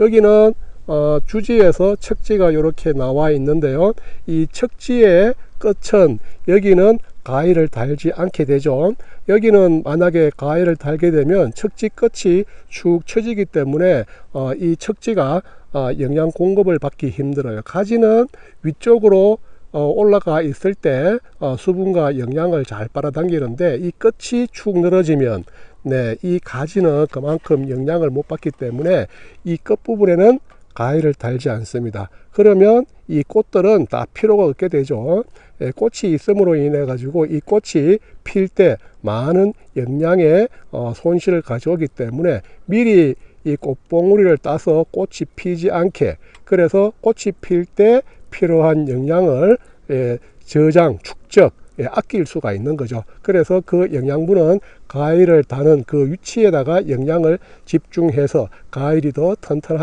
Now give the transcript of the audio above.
여기는 어, 주지에서 척지가 이렇게 나와 있는데요. 이 척지의 끝은 여기는 가위를 달지 않게 되죠. 여기는 만약에 가위를 달게 되면 척지 끝이 축 처지기 때문에 어, 이 척지가 어, 영양 공급을 받기 힘들어요. 가지는 위쪽으로 어, 올라가 있을 때 어, 수분과 영양을 잘 빨아당기는데 이 끝이 축 늘어지면 네, 이 가지는 그만큼 영양을 못 받기 때문에 이 끝부분에는 가위를 달지 않습니다. 그러면 이 꽃들은 다 필요가 없게 되죠. 예, 꽃이 있음으로 인해 가지고 이 꽃이 필 때 많은 영양의 어, 손실을 가져오기 때문에 미리 이 꽃봉우리를 따서 꽃이 피지 않게 그래서 꽃이 필 때 필요한 영양을 예, 저장 축적 예, 아낄 수가 있는 거죠. 그래서 그 영양분은 가위를 다는 그 위치에다가 영양을 집중해서 가위이 더 튼튼하게